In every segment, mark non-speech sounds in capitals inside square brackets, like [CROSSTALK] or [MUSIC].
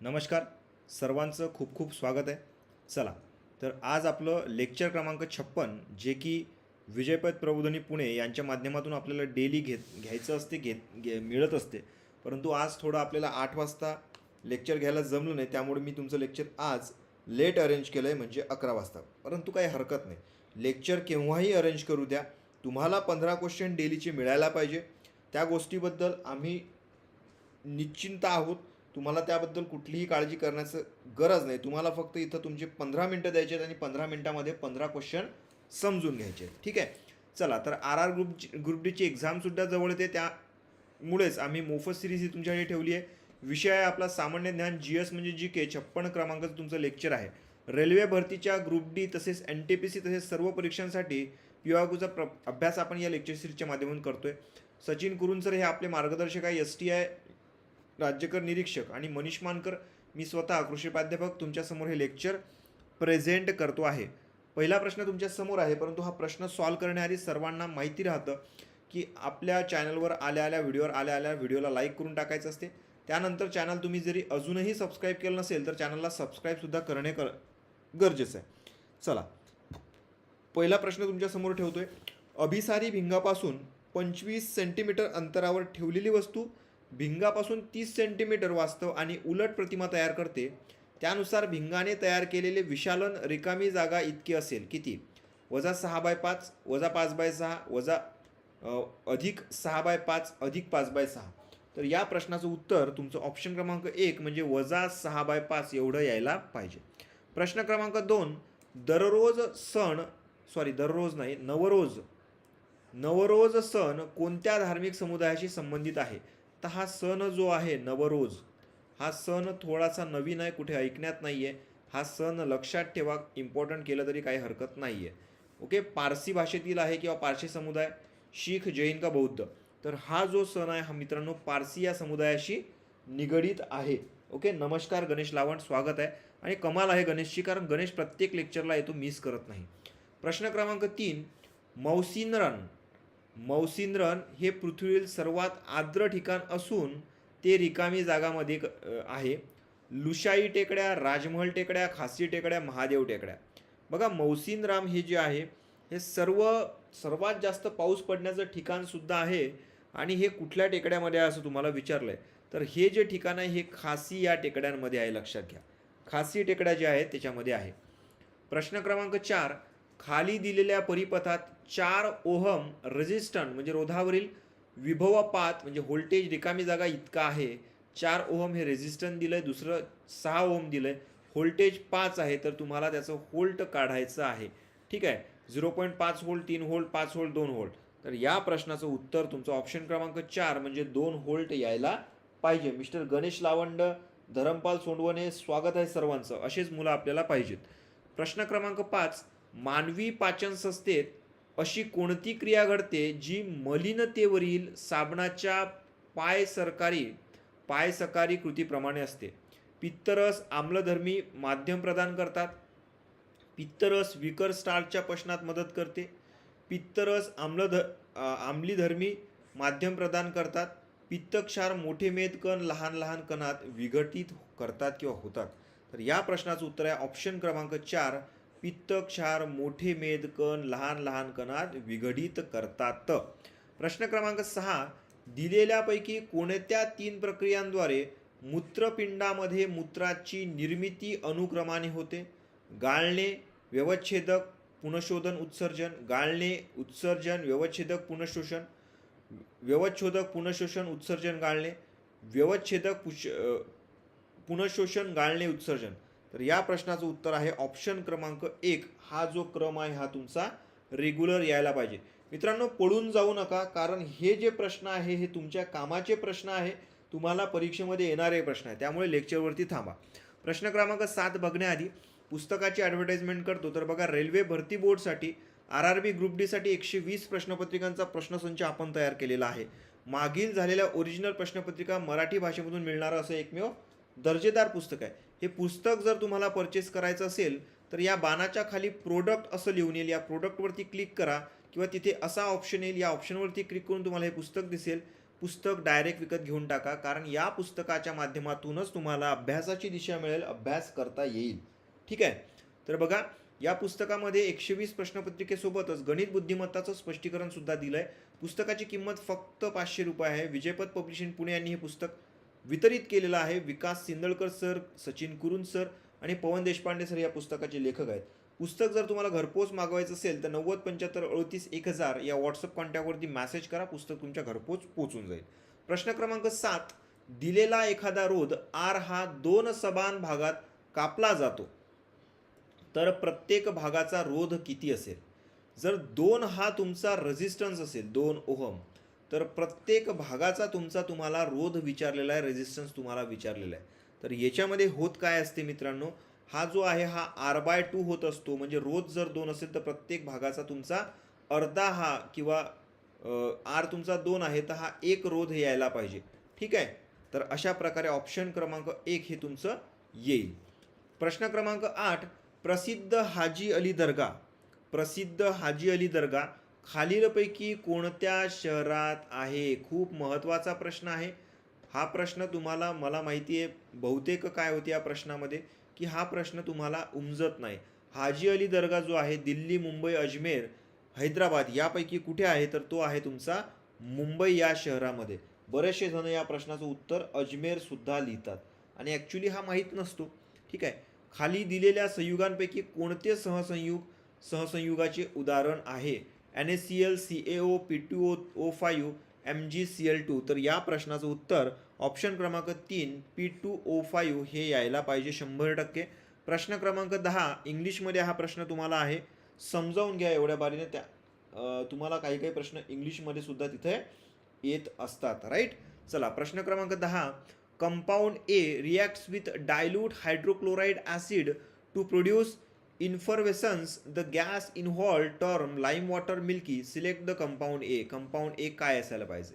नमस्कार. सर्वांचं खूप खूप स्वागत आहे. चला तर आज आपलं लेक्चर क्रमांक छप्पन जे की विजयपद प्रबोधनी पुणे यांच्या माध्यमातून आपल्याला डेली घेत घ्यायचं असते घेत घे मिळत असते. परंतु आज थोडं आपल्याला आठ वाजता लेक्चर घ्यायला जमलं नाही त्यामुळे मी तुमचं लेक्चर आज लेट अरेंज केलं आहे म्हणजे अकरा वाजता. परंतु काही हरकत नाही. लेक्चर केव्हाही अरेंज करू द्या. तुम्हाला पंधरा क्वेश्चन डेलीचे मिळायला पाहिजे. त्या गोष्टीबद्दल आम्ही निश्चिंत आहोत. तुम्हाला त्याबद्दल कुठलीही काळजी करण्याचं गरज नाही. तुम्हाला फक्त इथं तुमचे पंधरा मिनटं द्यायचे आहेत आणि पंधरा मिनटामध्ये पंधरा क्वेश्चन समजून घ्यायचे आहेत. ठीक आहे? चला तर आर आर ग्रुप ग्रुप डीची एक्झामसुद्धा जवळ येते. त्यामुळेच आम्ही मोफत सिरीज ही तुमच्याकडे ठेवली आहे. विषय आहे आपला सामान्य ज्ञान जी एस म्हणजे जी के छप्पन क्रमांकाचं तुमचं लेक्चर आहे. रेल्वे भरतीच्या ग्रुप डी तसेच एन टी पी सी तसेच सर्व परीक्षांसाठी पिवागूचा प्र अभ्यास आपण या लेक्चर सिरीजच्या माध्यमातून करतो आहे सचिन कुरुंसर हे आपले मार्गदर्शक आहे. एस टी आय राज्यकर निरीक्षक आणि मनीष मानकर मी स्वतः कृषी प्राध्यापक तुमच्यासमोर हे लेक्चर प्रेझेंट करतो आहे. पहिला प्रश्न तुमच्यासमोर आहे परंतु हा प्रश्न सॉल्व करण्याआधी सर्वांना माहिती राहतं की आपल्या चॅनलवर आल्या आल्या व्हिडिओवर आल्या आल्या व्हिडिओला लाईक करून टाकायचं असते. त्यानंतर चॅनल तुम्ही जरी अजूनही सबस्क्राईब केलं नसेल तर चॅनलला सबस्क्राईबसुद्धा करणे कर गरजेचं आहे. चला. पहिला प्रश्न तुमच्यासमोर ठेवतो आहे अभिसारी भिंगापासून पंचवीस सेंटीमीटर अंतरावर ठेवलेली वस्तू भिंगापासून तीस सेंटीमीटर वास्तव आणि उलट प्रतिमा तयार करते. त्यानुसार भिंगाने तयार केलेले विशालन रिकामी जागा इतकी असेल. किती? वजा सहा बाय पाच वजा पाच बाय सहा वजा अधिक सहा बाय पाच अधिक पाच बाय सहा. तर या प्रश्नाचं उत्तर तुमचं ऑप्शन क्रमांक एक म्हणजे वजा सहा बाय पाच एवढं यायला पाहिजे. प्रश्न क्रमांक दोन दररोज सण सॉरी दररोज नाही नवरोज. नवरोज सण कोणत्या धार्मिक समुदायाशी संबंधित आहे? तर हा सण जो आहे नवरोज हा सण थोडासा नवीन आहे कुठे ऐकण्यात नाही आहे हा सण लक्षात ठेवा इम्पॉर्टंट केलं तरी काही हरकत नाही आहे ओके पारसी भाषेतील आहे किंवा पारसी समुदाय शीख जैन का बौद्ध? तर हा जो सण आहे हा मित्रांनो पारसी या समुदायाशी निगडीत आहे. ओके नमस्कार गणेश लावण स्वागत आहे. आणि कमाल आहे गणेशची कारण गणेश प्रत्येक लेक्चरला येतो मिस करत नाही. प्रश्न क्रमांक तीन मौसिनरन मौसिनरन हे पृथ्वीवरील सर्वात आर्द्र ठिकाण असून ते रिकामी जागामध्ये क- आहे. लुशाई टेकड्या राजमहल टेकड्या खासी टेकड्या महादेव टेकड्या. बघा मौसिनराम हे जे आहे हे सर्व सर्वात जास्त पाऊस पडण्याचं ठिकाणसुद्धा आहे आणि हे कुठल्या टेकड्यामध्ये आहे असं तुम्हाला विचारलं आहे तर हे जे ठिकाण आहे हे खासी या टेकड्यांमध्ये आहे लक्षात घ्या. खासी टेकड्या ज्या आहेत त्याच्यामध्ये आहे. प्रश्न क्रमांक चार खाली दिलेल्या परिपथात चार ओहम रेझिस्टंट म्हणजे रोधावरील विभवपात म्हणजे व्होल्टेज रिकामी जागा इतका आहे. चार ओहम हे रेजिस्टंट दिलं आहे दुसरं सहा ओहम दिलं आहे व्होल्टेज पाच आहे तर तुम्हाला त्याचं होल्ट काढायचं आहे. ठीक आहे? झिरो पॉईंट पाच होल्ट तीन होल्ट पाच होल्ट दोन होल्ट तर या प्रश्नाचं उत्तर तुमचं ऑप्शन क्रमांक चार म्हणजे दोन होल्ट यायला पाहिजे. मिस्टर गणेश लावंड धरमपाल सोंडवणे स्वागत आहे सर्वांचं. असेच मुलं आपल्याला पाहिजेत. प्रश्न क्रमांक पाच मानवी पाचन संस्थेत अशी कोणती क्रिया घडते जी मलिनतेवरील साबणाच्या पाय सरकारी पाय सकारी कृतीप्रमाणे असते? पित्तरस आम्लधर्मी माध्यम प्रदान करतात. पित्तरस विकर स्टार्चच्या पचनात मदत करते. पित्तरस आम्लध आम्लीधर्मी माध्यम प्रदान करतात. पित्तक्षार मोठे मेद कण लहान लहान कणात विघटित करतात किंवा होतात. तर या प्रश्नाचं उत्तर आहे ऑप्शन क्रमांक चार पित्तक्षार मोठे मेदकण लहान लहान कणात विघटित करतात. प्रश्न क्रमांक सहा. दिलेल्यापैकी कोणत्या तीन प्रक्रियांद्वारे मूत्रपिंडामध्ये मूत्राची निर्मिती अनुक्रमाने होते? गाळणे व्यवच्छेदक पुनशोधन उत्सर्जन. गाळणे उत्सर्जन व्यवच्छेदक पुनशोषण. व्यवच्छोदक पुनशोषण उत्सर्जन गाळणे. व्यवच्छेदक पुश पुनशोषण गाळणे उत्सर्जन. तर या प्रश्नाचं उत्तर आहे ऑप्शन क्रमांक एक. हा जो क्रम आहे हा तुमचा रेग्युलर यायला पाहिजे. मित्रांनो पळून जाऊ नका कारण हे जे प्रश्न आहे हे तुमच्या कामाचे प्रश्न आहे. तुम्हाला परीक्षेमध्ये येणारे प्रश्न आहे. त्यामुळे लेक्चरवरती थांबा. प्रश्न क्रमांक सात बघण्याआधी पुस्तकाची ॲडव्हर्टाइजमेंट करतो. तर बघा रेल्वे भरती बोर्डसाठी आर आर बी ग्रुप डीसाठी एकशे वीस प्रश्नपत्रिकांचा प्रश्नसंच आपण तयार केलेला आहे. मागील झालेल्या ओरिजिनल प्रश्नपत्रिका मराठी भाषेमधून मिळणारं असं एकमेव दर्जेदार पुस्तक आहे. हे पुस्तक जर तुम्हाला परचेस करायचं असेल तर या बाणाच्या खाली प्रोडक्ट असं लिहून येईल. या प्रोडक्टवरती क्लिक करा किंवा तिथे असा ऑप्शन येईल. या ऑप्शनवरती क्लिक करून तुम्हाला हे पुस्तक दिसेल. पुस्तक डायरेक्ट विकत घेऊन टाका. कारण या पुस्तकाच्या माध्यमातूनच तुम्हाला अभ्यासाची दिशा मिळेल. अभ्यास करता येईल. ठीक आहे? तर बघा या पुस्तकामध्ये एकशे वीस प्रश्नपत्रिकेसोबतच गणित बुद्धिमत्ताचं स्पष्टीकरणसुद्धा दिलं आहे पुस्तकाची किंमत फक्त पाचशे रुपये आहे. विजयपद पब्लिशिंग पुणे यांनी हे पुस्तक वितरित केलेलं आहे विकास सिंदळकर सर सचिन कुरुन सर आणि पवन देशपांडे सर या पुस्तकाचे लेखक आहेत. पुस्तक जर तुम्हाला घरपोच मागवायचं असेल तर नव्वद पंच्याहत्तर अडतीस एक हजार या व्हॉट्सअप कॉन्टॅक्टवरती मॅसेज करा पुस्तक तुमच्या घरपोच पोचून जाईल. प्रश्न क्रमांक सात दिलेला एखादा रोध आर हा दोन समान भागात कापला जातो. तर प्रत्येक भागाचा रोध किती असेल? जर दोन हा तुमचा रेझिस्टन्स असेल दोन ओहम तर प्रत्येक भागाचा तुमचा तुम्हाला रोध विचारलेला आहे रेझिस्टन्स तुम्हाला विचारलेला आहे. तर याच्यामध्ये होत काय असते मित्रांनो? हा जो आहे हा आर बाय टू होत असतो. म्हणजे रोध जर दोन असेल तर प्रत्येक भागाचा तुमचा अर्धा हा किंवा आर तुमचा दोन आहे तर हा एक रोध यायला पाहिजे. ठीक आहे? तर अशा प्रकारे ऑप्शन क्रमांक एक हे तुमचं येईल. प्रश्न क्रमांक आठ प्रसिद्ध हाजी अली दर्गा. प्रसिद्ध हाजी अली दर्गा खालीलपैकी कोणत्या शहरात आहे? खूप महत्त्वाचा प्रश्न आहे. हा प्रश्न तुम्हाला मला माहिती आहे बहुतेक काय होते या प्रश्नामध्ये की हा प्रश्न तुम्हाला उमजत नाही. हाजी अली दर्गा जो आहे दिल्ली मुंबई अजमेर हैदराबाद यापैकी कुठे आहे? तर तो आहे तुमचा मुंबई या शहरामध्ये. बरेचसे जण या प्रश्नाचं उत्तर अजमेरसुद्धा लिहितात. आणि ॲक्च्युली हा माहीत नसतो. ठीक आहे. खाली दिलेल्या संयुगांपैकी कोणते सहसंयुग सहसंयुगाचे उदाहरण आहे? N S C L C A O P T O O five M G C L two. तर या प्रश्नाचं उत्तर ऑप्शन क्रमांक तीन पी टू ओ फायू हे यायला पाहिजे शंभर टक्के. प्रश्न क्रमांक दहा इंग्लिशमध्ये हा प्रश्न तुम्हाला आहे. समजावून घ्या एवढ्या बारीने. त्या तुम्हाला काही काही प्रश्न इंग्लिशमध्ये सुद्धा तिथे येत असतात राईट चला प्रश्न क्रमांक दहा. Compound A reacts with dilute hydrochloride acid to produce informations the gas involve term lime water milky select the compound A. Compound A काय असायला पाहिजे?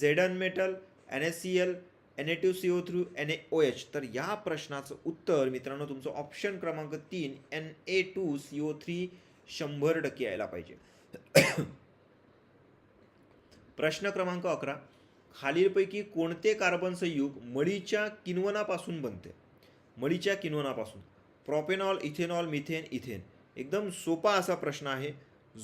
झेडन metal N S C L N A two C O three N A O H. तर या प्रश्नाचं उत्तर मित्रांनो तुमचं option क्रमांक तीन N A two C O three शंभर टक्के यायला पाहिजे. [COUGHS] प्रश्न क्रमांक अकरा. खालीलपैकी कोणते कार्बन संयुग मळीच्या किनवनापासून बनते? मळीच्या किनवनापासून. Propanol ethanol methane ethane. एकदम सोपा असा प्रश्न आहे.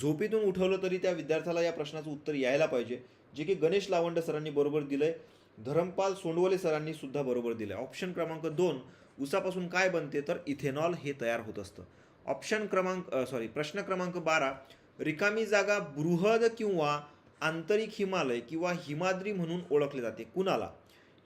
झोपेतून उठवलं तरी त्या विद्यार्थ्याला या प्रश्नाचं उत्तर यायला पाहिजे. जे की गणेश लावंड सरांनी बरोबर दिलं आहे धरमपाल सोंडवले सरांनी सुद्धा बरोबर आहे ऑप्शन क्रमांक दोन उसापासून काय बनते? तर इथेनॉल हे तयार होत असतं. ऑप्शन क्रमांक सॉरी प्रश्न क्रमांक बारा रिकामी जागा बृहद किंवा आंतरिक हिमालय किंवा हिमाद्री म्हणून ओळखले जाते. कुणाला?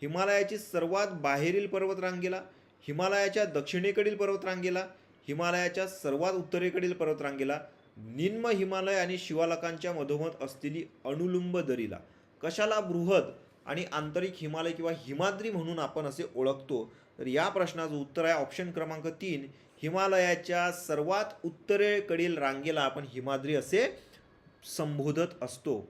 हिमालयाची सर्वात बाहेरील पर्वतरांगेला हिमालयाच्या दक्षिणेकडील पर्वतरांगेला हिमालयाच्या सर्वात उत्तरेकडील पर्वतरांगेला निम्न हिमालय आणि शिवालकांच्या मधोमध असलेली अनुलंब दरीला. कशाला बृहद आणि आंतरिक हिमालय किंवा हिमाद्री म्हणून आपण असे ओळखतो? तर या प्रश्नाचं उत्तर आहे ऑप्शन क्रमांक तीन. हिमालयाच्या सर्वात उत्तरेकडील रांगेला आपण हिमाद्री असे संबोधत असतो.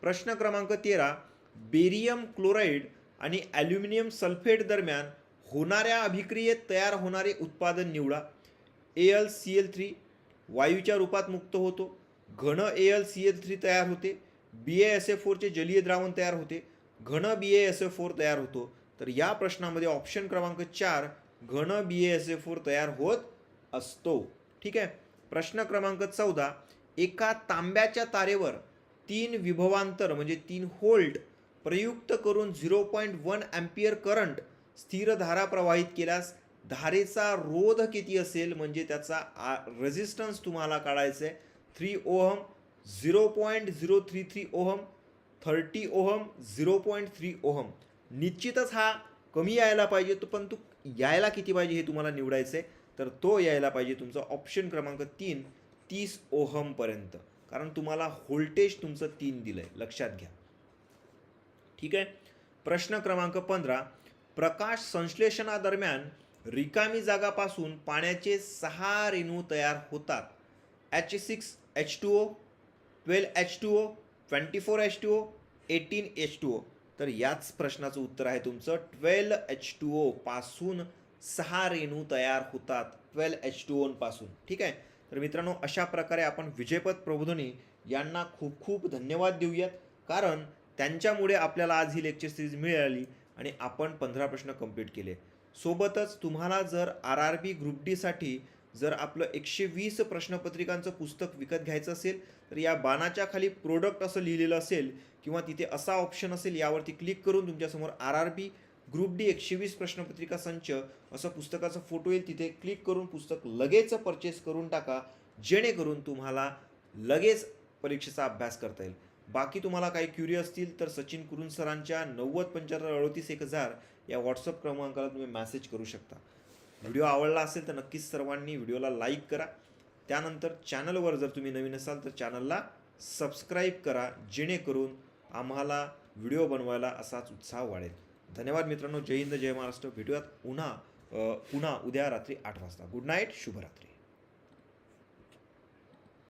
प्रश्न क्रमांक तेरा. बेरियम क्लोराईड आणि ॲल्युमिनियम सल्फेट दरम्यान होणाऱ्या अभिक्रियेत तयार होणारे उत्पादन निवडा. A L C L three वायूच्या रूपात मुक्त होतो. घन A L C L three तयार होते. बी ए एस एफ फोरचे जलीय द्रावण तयार होते. घन B A S F four तयार होतो. तर या प्रश्नामध्ये ऑप्शन क्रमांक चार घन B A S F four तयार होत असतो. ठीक आहे? प्रश्न क्रमांक चौदा. एका तांब्याच्या तारेवर तीन विभवांतर म्हणजे तीन होल्ट प्रयुक्त करून zero point one ampere current स्थिर धारा प्रवाहित केल्यास धारेचा रोध किती असेल म्हणजे त्याचा रेझिस्टन्स तुम्हाला काढायचं आहे three ohm zero point zero three three ohm thirty ohm zero point three ohm निश्चितच हा कमी यायला पाहिजे तो पण तो यायला किती पाहिजे हे तुम्हाला निवडायचं आहे तर तो यायला पाहिजे तुमचा ऑप्शन क्रमांक तीन तीस ओहमपर्यंत कारण तुम्हाला व्होल्टेज तुमचं तीन दिलं आहे लक्षात घ्या. ठीक आहे? प्रश्न क्रमांक पंधरा. प्रकाश संश्लेषणादरम्यान रिकामी जागापासून पाण्याचे सहा रेणू तयार होतात. H six H two O twelve H two O twenty four H two O eighteen H two O तर याच प्रश्नाचं उत्तर आहे तुमचं. ट्वेल्व एच टू ओ पासून सहा रेणू तयार होतात. ट्वेल्व एच टू ओनपासून ठीक आहे? तर मित्रांनो अशा प्रकारे आपण विजयपद प्रबोधनी यांना खूप खूप धन्यवाद देऊयात. कारण त्यांच्यामुळे आपल्याला आज ही लेक्चर सिरीज मिळाली. आणि आपण पंधरा प्रश्न कंप्लीट केले. सोबतच तुम्हाला जर आर आर बी ग्रुप डीसाठी जर आपलं एकशे वीस प्रश्नपत्रिकांचं पुस्तक विकत घ्यायचं असेल तर या बाणाच्या खाली प्रोडक्ट असं लिहिलेलं असेल किंवा तिथे असा ऑप्शन असेल यावरती क्लिक करून तुमच्यासमोर R R B group D एकशे वीस प्रश्नपत्रिका संच असं पुस्तकाचा फोटो येईल तिथे क्लिक करून पुस्तक लगेच परचेस करून टाका जेणेकरून तुम्हाला लगेच परीक्षेचा अभ्यास करता येईल. बाकी तुम्हाला काही क्युरी असतील तर सचिन कुरुन सरांच्या नव्वद पंच्याहत्तर अडतीस एक हजार या व्हॉट्सअप क्रमांकाला तुम्ही मॅसेज करू शकता. व्हिडिओ आवडला असेल तर नक्कीच सर्वांनी व्हिडिओला लाईक करा. त्यानंतर चॅनलवर जर तुम्ही नवीन असाल तर चॅनलला सबस्क्राईब करा जेणेकरून आम्हाला व्हिडिओ बनवायला असाच उत्साह वाढेल. धन्यवाद मित्रांनो. जय हिंद जय महाराष्ट्र. भेटूयात पुन्हा पुन्हा उद्या रात्री आठ वाजता. गुड नाईट शुभरात्री.